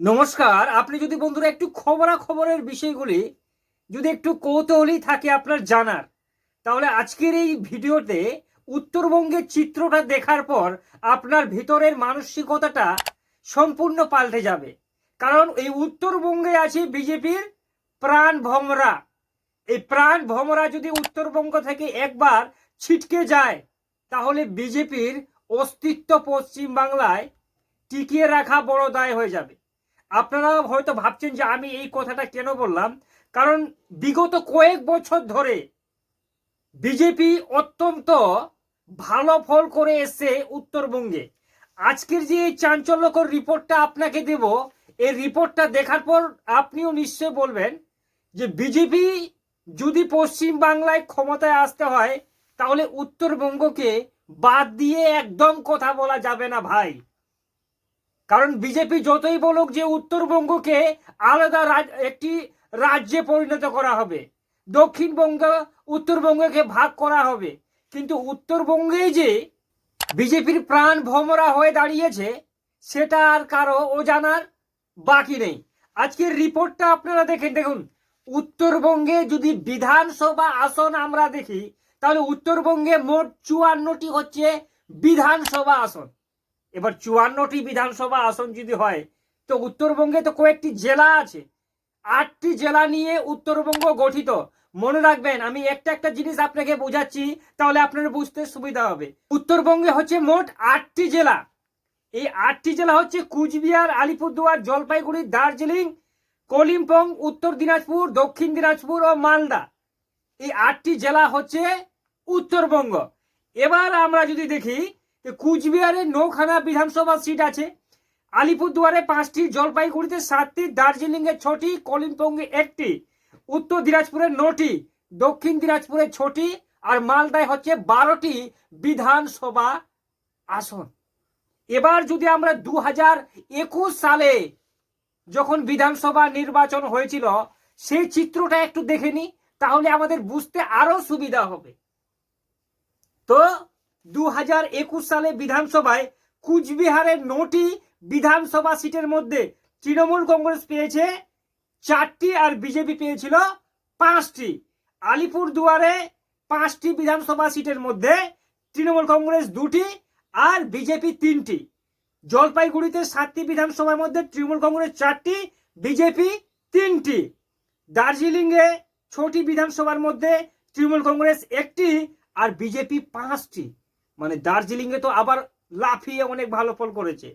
নমস্কার, আপনি যদি বন্ধুরা একটু খবরা খবরের বিষয়গুলি যদি একটু কৌতূহলী থাকে আপনার জানার, তাহলে আজকের এই ভিডিওতে উত্তরবঙ্গের চিত্রটা দেখার পর আপনার ভিতরের মানসিকতাটা সম্পূর্ণ পাল্টে যাবে। কারণ এই উত্তরবঙ্গে আছে বিজেপির প্রাণ ভমরা। এই প্রাণ ভমরা যদি উত্তরবঙ্গ থেকে একবার ছিটকে যায়, তাহলে বিজেপির অস্তিত্ব পশ্চিম বাংলায় টিকিয়ে রাখা বড় দায় হয়ে যাবে। আপনারা হয়তো ভাবছেন যে আমি এই কথাটা কেন বললাম? কারণ বিগত কয়েক বছর ধরে বিজেপি অত্যন্ত ভালো ফল করে এসছে উত্তরবঙ্গে। আজকের যে চাঞ্চল্যকর রিপোর্টটা আপনাকে দেব, এই রিপোর্টটা দেখার পর আপনিও নিশ্চয় বলবেন যে বিজেপি যদি পশ্চিম বাংলায় ক্ষমতায় আসতে হয়, তাহলে উত্তরবঙ্গকে বাদ দিয়ে একদম কথা বলা যাবে না ভাই। কারণ বিজেপি যতই বলুক যে উত্তরবঙ্গকে আলাদা একটি রাজ্যে পরিণত করা হবে, দক্ষিণবঙ্গ, উত্তরবঙ্গকে ভাগ করা হবে। কিন্তু উত্তরবঙ্গে যে বিজেপির প্রাণ ভমরা হয়ে দাঁড়িয়েছে, সেটা আর কারও অজানার বাকি নেই। আজকের রিপোর্টটা আপনারা দেখেন, দেখুন। উত্তরবঙ্গে যদি বিধানসভা আসন আমরা দেখি, তাহলে উত্তরবঙ্গে মোট চুয়ান্নটি হচ্ছে বিধানসভা আসন। এবার চুয়ান্নটি বিধানসভা আসন যদি হয়, তো উত্তরবঙ্গে তো কয়েকটি জেলা আছে। আটটি জেলা নিয়ে উত্তরবঙ্গ গঠিত। মনে রাখবেন, আমি একটা একটা জিনিস আপনাকে বোঝাচ্ছি, তাহলে আপনার বুঝতে সুবিধা হবে। উত্তরবঙ্গে হচ্ছে মোট আটটি জেলা। এই আটটি জেলা হচ্ছে কুচবিহার, আলিপুরদুয়ার, জলপাইগুড়ি, দার্জিলিং, কলিম্পং, উত্তর দিনাজপুর, দক্ষিণ দিনাজপুর ও মালদা। এই আটটি জেলা হচ্ছে উত্তরবঙ্গ। এবার আমরা যদি দেখি যে কুচবিহারে নৌখানা বিধানসভা সিট আছে। আলিপুরদুয়ারে পাঁচটি, জলপাইগুড়িতে সাতটি, দার্জিলিংয়ে ছটি, কলিম্পংয়ে একটি, উত্তর দিনাজপুরে নটি, দক্ষিণ দিনাজপুরে ছটি আর মালদায় হচ্ছে বারোটি বিধানসভা আসন। এবার যদি আমরা দু হাজার একুশ সালে যখন বিধানসভা নির্বাচন হয়েছিল, সেই চিত্রটা একটু দেখে নিই, তাহলে আমাদের বুঝতে আরও সুবিধা হবে। তো দু হাজার একুশ সালে বিধানসভায় কুচবিহারের নটি বিধানসভা সিটের মধ্যে তৃণমূল কংগ্রেস পেয়েছে চারটি আর বিজেপি পেয়েছিল পাঁচটি। আলিপুর দুয়ারে পাঁচটি বিধানসভা সিটের মধ্যে তৃণমূল কংগ্রেস দুটি আর বিজেপি তিনটি। জলপাইগুড়িতে সাতটি বিধানসভার মধ্যে তৃণমূল কংগ্রেস চারটি, বিজেপি তিনটি। দার্জিলিংয়ে ছটি বিধানসভার মধ্যে তৃণমূল কংগ্রেস একটি আর বিজেপি পাঁচটি। মানে দার্জিলিংয়ে তো আবার লাফিয়ে অনেক ভালো ফল করেছে।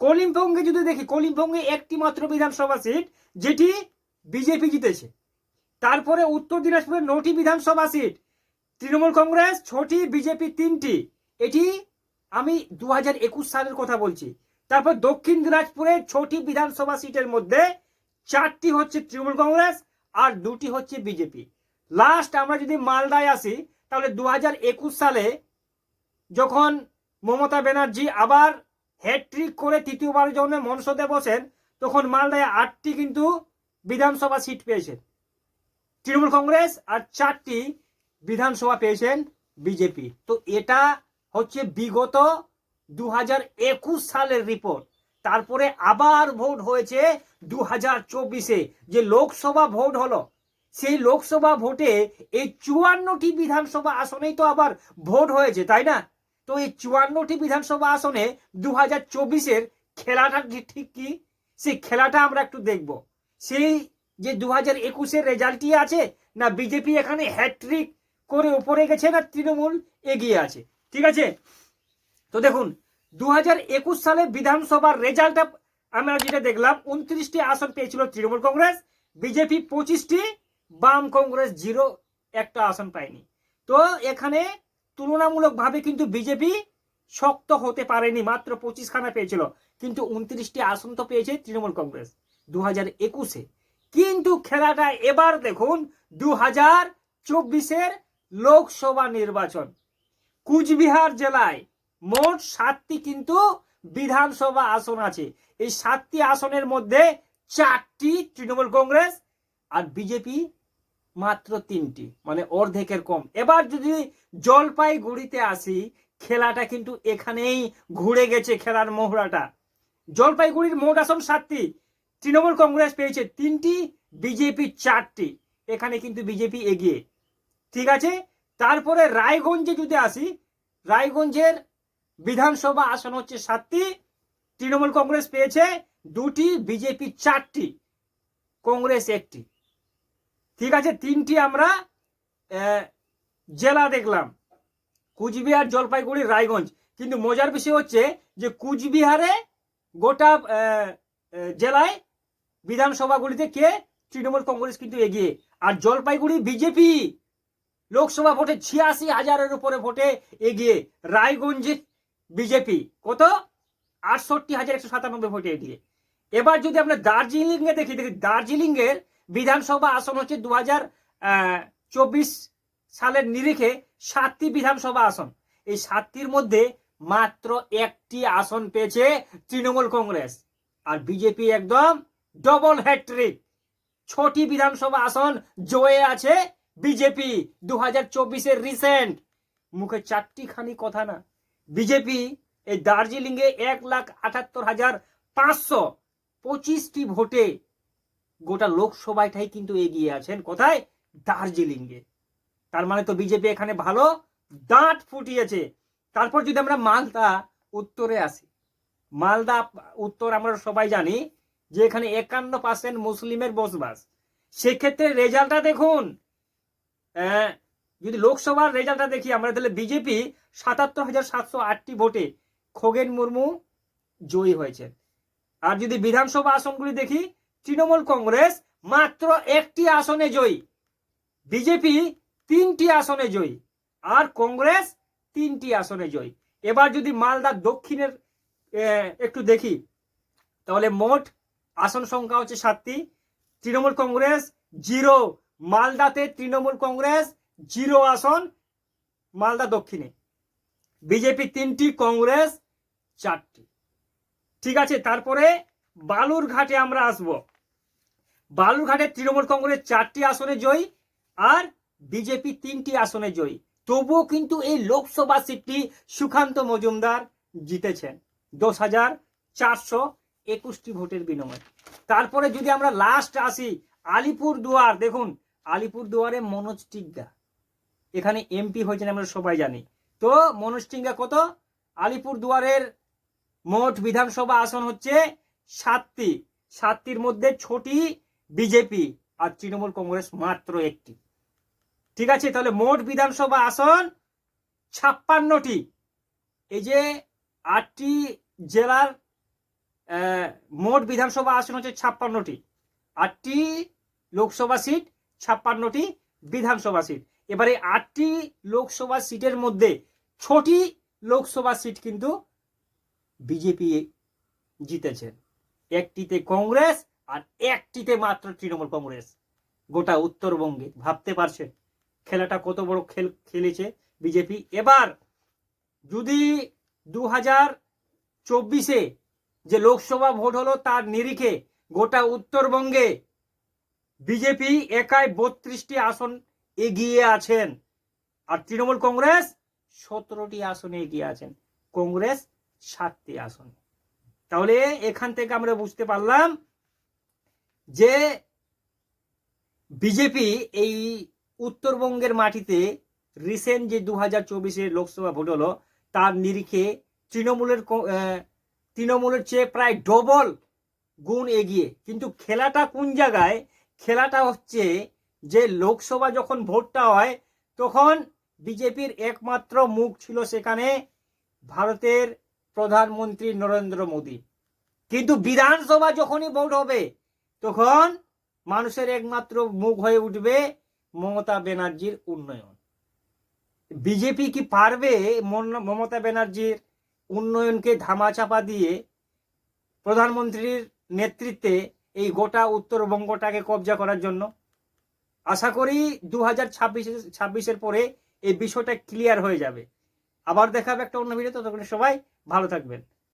কলিম্পংয়ে যদি দেখি, কলিম্পংয়ে একটি মাত্র বিধানসভা সিট, যেটি বিজেপি জিতেছে। তারপরে উত্তর দিনাজপুরে নটি বিধানসভা সিট, তৃণমূল কংগ্রেস ছটি, বিজেপি তিনটি। এটি আমি দু একুশ সালের কথা বলছি। তারপর দক্ষিণ দিনাজপুরে ছটি বিধানসভা সিটের মধ্যে চারটি হচ্ছে তৃণমূল কংগ্রেস আর দুটি হচ্ছে বিজেপি। লাস্ট আমরা যদি মালদায় আসি, তাহলে দু হাজার একুশ সালে যখন মমতা ব্যানার্জি আবার হ্যাট্রিক করে তৃতীয়বারের জন্য মনসদে বসেন, তখন মালদায় আটটি কিন্তু বিধানসভা সিট পেয়েছেন। তৃণমূল কংগ্রেস আর চারটি বিধানসভা পেয়েছেন বিজেপি। তো এটা হচ্ছে বিগত দু হাজার একুশ সালের রিপোর্ট তারপরে আবার ভোট হয়েছে দু হাজার চব্বিশে, যে লোকসভা ভোট হলো। সেই লোকসভা ভোটে এই চুয়ান্নটি বিধানসভা আসনেই তো আবার ভোট হয়েছে, তাই না? তো এই চুয়ান্নটি বিধানসভা আসনে দু হাজার চব্বিশের খেলাটা ঠিক কি? সেই খেলাটা আমরা একটু দেখব। সেই যে দু হাজার একুশের রেজাল্টই আছে, না বিজেপি এখানে হ্যাট্রিক করে উপরে গেছে না তৃণমূল এগিয়ে আছে? ঠিক আছে? তো দেখুন দু হাজার একুশ সালে বিধানসভার রেজাল্টটা আমরা যেটা দেখলাম, উনত্রিশটি আসন পেয়েছিল তৃণমূল কংগ্রেস বিজেপি পঁচিশটি, বাম কংগ্রেস জিরো একটা আসন পায়নি। তো এখানে তুলনামূলকভাবে কিন্তু বিজেপি শক্ত হতে পারেনি, মাত্র পঁচিশ খানা পেয়েছিল, কিন্তু উনত্রিশটি আসন তো পেয়েছে তৃণমূল কংগ্রেস দু হাজার একুশে। কিন্তু খেলাটা এবার দেখুন দু হাজার চব্বিশের লোকসভা নির্বাচন। কুচবিহার জেলায় মোট সাতটি কিন্তু বিধানসভা আসন আছে। এই সাতটি আসনের মধ্যে চারটি তৃণমূল কংগ্রেস আর বিজেপি মাত্র তিনটি মানে অর্ধেকের কম। এবার যদি জলপাইগুড়িতে আসি, খেলাটা কিন্তু এখানেই ঘুরে গেছে খেলার মোহরাটা জলপাইগুড়ির মোট আসন সাতটি, তৃণমূল কংগ্রেস পেয়েছে তিনটি, বিজেপি চারটি। এখানে কিন্তু বিজেপি এগিয়ে। ঠিক আছে? তারপরে রায়গঞ্জে যদি আসি, রায়গঞ্জের বিধানসভা আসন হচ্ছে সাতটি, তৃণমূল কংগ্রেস পেয়েছে দুটি, বিজেপি চারটি, কংগ্রেস একটি। ঠিক আছে, তিনটি আমরা জেলা দেখলাম। কুচবিহার, জলপাইগুড়ি, রায়গঞ্জ। কিন্তু মজার বিষয় হচ্ছে যে কুচবিহারে গোটা জেলায় বিধানসভাগুলিতে কে? তৃণমূল কংগ্রেস কিন্তু এগিয়ে। আর জলপাইগুড়ি, বিজেপি লোকসভা ভোটে ছিয়াশি হাজারের উপরে ভোটে এগিয়ে। রায়গঞ্জে বিজেপি কত? আটষট্টি হাজার একশো সাতানব্বই ভোটে এগিয়ে। এবার যদি আমরা দার্জিলিং এ দেখি দেখি দার্জিলিং এর বিধানসভা আসন হচ্ছে দু চব্বিশ সালের নিরিখে সাতটি বিধানসভা আসন। এই সাতটির মধ্যে মাত্র একটি আসন পেয়েছে তৃণমূল কংগ্রেস। আর বিজেপি একদম ডবল হ্যাট্রিক ছটি বিধানসভা আসন জয়ে আছে বিজেপি দু হাজার চব্বিশের রিসেন্ট মুখে চারটি খানি কথা না। বিজেপি এই দার্জিলিং এ এক লাখ আটাত্তর হাজার পাঁচশো পঁচিশটি ভোটে গোটা লোকসভাটাই কিন্তু এগিয়ে আছেন। কোথায়? দার্জিলিং এ তার মানে তো বিজেপি এখানে ভালো দাঁত ফুটিয়েছে। তারপর যদি আমরা মালদা উত্তরে আসি, মালদা উত্তর আমরা সবাই জানি যে এখানে একান্ন পার্সেন্ট মুসলিমের বসবাস। সেক্ষেত্রে রেজাল্টটা দেখুন। যদি লোকসভার রেজাল্টটা দেখি, আমরা তাহলে বিজেপি সাতাত্তর হাজার সাতশো আটটি ভোটে খোগেন মুর্মু জয়ী হয়েছেন। আর যদি বিধানসভা আসনগুলি দেখি তৃণমূল কংগ্রেস মাত্র একটি আসনে জয়ী। বিজেপি তিনটি আসনে জয়ী আর কংগ্রেস তিনটি আসনে জয়ী। এবার যদি মালদার দক্ষিণের একটু দেখি, তাহলে মোট আসন সংখ্যা হচ্ছে সাতটি। তৃণমূল কংগ্রেস জিরো, মালদাতে তৃণমূল কংগ্রেস জিরো আসন, মালদা দক্ষিণে। বিজেপি তিনটি, কংগ্রেস চারটি। ঠিক আছে, তারপরে বালুরঘাটে আমরা আসব। বালুরঘাটে তৃণমূল কংগ্রেস চারটি আসনে জয়ী আর বিজেপি তিনটি আসনে জয়ী। তবুও কিন্তু এই লোকসভা সিটটি সুকান্ত মজুমদার জিতেছেন দশ হাজার চারশো একুশটি ভোটের বিনিময়ে। তারপরে যদি আমরা লাস্ট আসি, আলিপুর দুয়ার, দেখুন, আলিপুর দুয়ারে মনোজ টিগ্গা এখানে এমপি হয়েছেন আমরা সবাই জানি। তো মনোজ টিগ্গা কত? আলিপুর দুয়ারের মোট বিধানসভা আসন হচ্ছে সাতটি, সাতটির মধ্যে ছটি বিজেপি আর তৃণমূল কংগ্রেস মাত্র একটি। ঠিক আছে, তাহলে মোট বিধানসভা আসন ছাপ্পান্নটি। এই যে আটটি জেলার মোট বিধানসভা আসন হচ্ছে ছাপ্পান্নটি। আটটি লোকসভা সিট, ছাপ্পান্নটি বিধানসভা সিট। এবারে আটটি লোকসভা সিটের মধ্যে ছটি লোকসভা সিট কিন্তু বিজেপি জিতেছেন একটিতে কংগ্রেস আর একটিতে মাত্র তৃণমূল কংগ্রেস। গোটা উত্তরবঙ্গে, ভাবতে পারছেন? খেলাটা কত বড় খেল, খেলেছে বিজেপি? এবার যদি দু হাজার চব্বিশে যে লোকসভা ভোট হলো, তার নিরিখে গোটা উত্তরবঙ্গে বিজেপি একাই বত্রিশটি আসন এগিয়ে আছেন। আর তৃণমূল কংগ্রেস সতেরোটি আসনে এগিয়ে আছেন। কংগ্রেস সাতটি আসনে। তাহলে এখান থেকে আমরা বুঝতে পারলাম যে বিজেপি এই উত্তরবঙ্গের মাটিতে রিসেন্ট যে দু হাজার চব্বিশের লোকসভা ভোট হলো, তার নিরিখে তৃণমূলের তৃণমূলের চেয়ে প্রায় ডবল গুণ এগিয়ে। কিন্তু খেলাটা কোন জায়গায়? খেলাটা হচ্ছে যে লোকসভা যখন ভোটটা হয়, তখন বিজেপির একমাত্র মুখ ছিল সেখানে ভারতের প্রধানমন্ত্রী নরেন্দ্র মোদী। কিন্তু বিধানসভা যখনই ভোট হবে, তখন মানুষের একমাত্র মুখ হয়ে উঠবে মমতা ব্যানার্জির উন্নয়ন। বিজেপি কি পারবে মমতা ব্যানার্জির উন্নয়নকে ধামাচাপা দিয়ে প্রধানমন্ত্রীর নেতৃত্বে এই গোটা উত্তরবঙ্গটাকে কবজা করার জন্য? আশা করি দু হাজার ছাব্বিশের পরে এই বিষয়টা ক্লিয়ার হয়ে যাবে। আবার দেখাবে একটা অন্য ভিডিও ততক্ষণে সবাই ভালো থাকবেন।